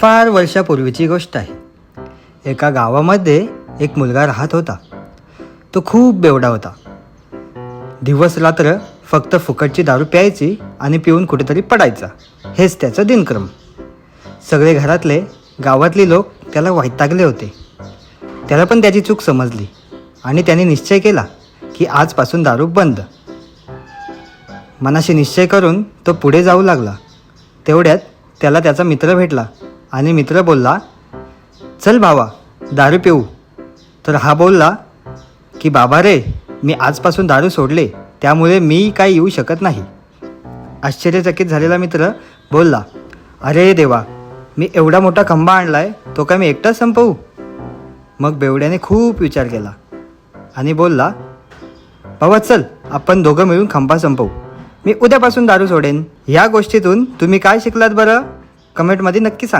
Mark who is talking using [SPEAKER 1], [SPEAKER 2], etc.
[SPEAKER 1] फार वर्षापूर्वीची गोष्ट आहे. एका गावामध्ये एक मुलगा राहत होता. तो खूप बेवडा होता. दिवस रात्र फक्त फुकटची दारू प्यायची आणि पिऊन कुठेतरी पडायचा. हेच त्याचा दिनक्रम. सगळे घरातले गावातले लोक त्याला वैतागले होते. त्याला पण त्याची चूक समजली आणि त्याने निश्चय केला की आजपासून दारू बंद. मनाशी निश्चय करून तो पुढे जाऊ लागला. तेवढ्यात त्याला त्याचा मित्र भेटला. आणि मित्र बोलला चल भावा दारू पिऊ. तर हा बोलला की बाबा रे मी आजपासून दारू सोडले त्यामुळे मी काही येऊ शकत नाही. आश्चर्यचकित झालेला मित्र बोलला अरे देवा मी एवढा मोठा खंबा आणलाय तो काय मी एकटाच संपवू? मग बेवड्याने खूप विचार केला आणि बोलला बाबा चल आपण दोघं मिळून खंबा संपवू. मी उद्यापासून दारू सोडेन. या गोष्टीतून तुम्ही काय शिकलात बरं? कमेंटमध्ये नक्की सांगा.